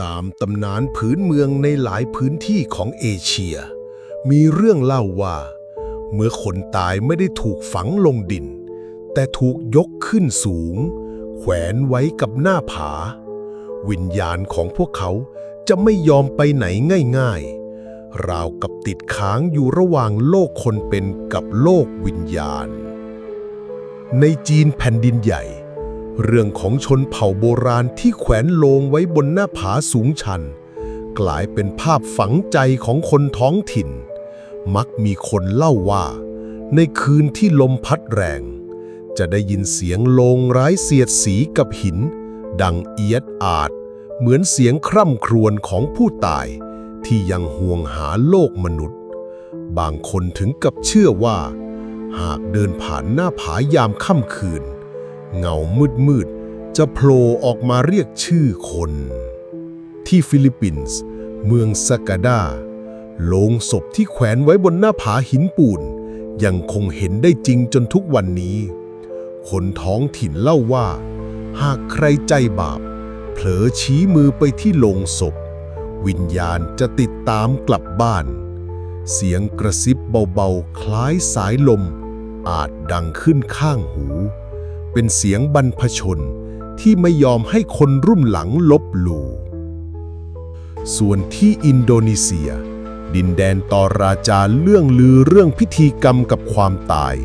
ตามตำนานพื้นเมืองในหลายพื้นที่ของเอเชีย มีเรื่องเล่าว่า เมื่อคนตายไม่ได้ถูกฝังลงดิน แต่ถูกยกขึ้นสูง แขวนไว้กับหน้าผา วิญญาณของพวกเขาจะไม่ยอมไปไหนง่ายๆ ราวกับติดค้างอยู่ระหว่างโลกคนเป็นกับโลกวิญญาณ ในจีนแผ่นดินใหญ่ เรื่องของชนเผ่าโบราณที่แขวนโลงไว้บนหน้าผาสูงชัน กลายเป็นภาพฝังใจของคนท้องถิ่น มักมีคนเล่าว่า ในคืนที่ลมพัดแรง จะได้ยินเสียงโลงร้ายเสียดสีกับหิน ดังเอียดอาด เหมือนเสียงคร่ำครวญของผู้ตาย ที่ยังห่วงหาโลกมนุษย์ บางคนถึงกับเชื่อว่า หากเดินผ่านหน้าผายามค่ำคืน เงามืดมืดๆ จะโผล่ออกมาเรียกชื่อคน ที่ฟิลิปปินส์ เมืองสกาดาโลงศพที่แขวนไว้บนหน้าผาหินปูน ยังคงเห็นได้จริงจนทุกวันนี้ คนท้องถิ่นเล่าว่า หากใครใจบาป เผลอชี้มือไปที่โลงศพ วิญญาณจะติดตามกลับบ้าน เสียงกระซิบเบาๆ คล้ายสายลม อาจดังขึ้นข้างหู เป็นเสียงบรรพชนที่ไม่ยอมให้คนรุ่นหลังลบหลู่ส่วนที่อินโดนีเซีย ดินแดนตอราจาเรื่องลือเรื่องพิธีกรรมกับความตาย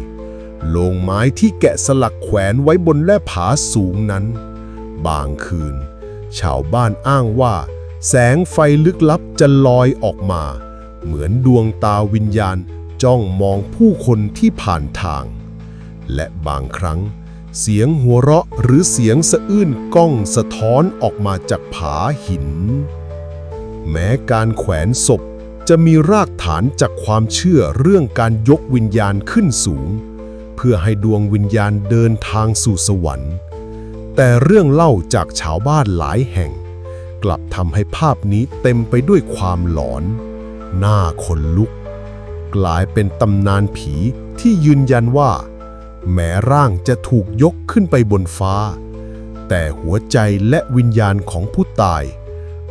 โลงไม้ที่แกะสลักแขวนไว้บนแล่ผาสูงนั้น บางคืน ชาวบ้านอ้างว่า แสงไฟลึกลับจะลอยออกมา เหมือนดวงตาวิญญาณจ้องมองผู้คนที่ผ่านทาง และบางครั้ง เสียงหัวเราะหรือเสียงสะอื้นก้องสะท้อนออกมาจากผาหิน แม้การแขวนศพจะมีรากฐานจากความเชื่อเรื่องการยกวิญญาณขึ้นสูง เพื่อให้ดวงวิญญาณเดินทางสู่สวรรค์ แต่เรื่องเล่าจากชาวบ้านหลายแห่ง กลับทำให้ภาพนี้เต็มไปด้วยความหลอน หน้าขนลุก กลายเป็นตำนานผีที่ยืนยันว่า แม้ร่างจะถูกยกขึ้นไปบนฟ้า แต่หัวใจและวิญญาณของผู้ตาย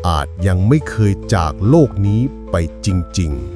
อาจยังไม่เคยจากโลกนี้ไปจริง ๆ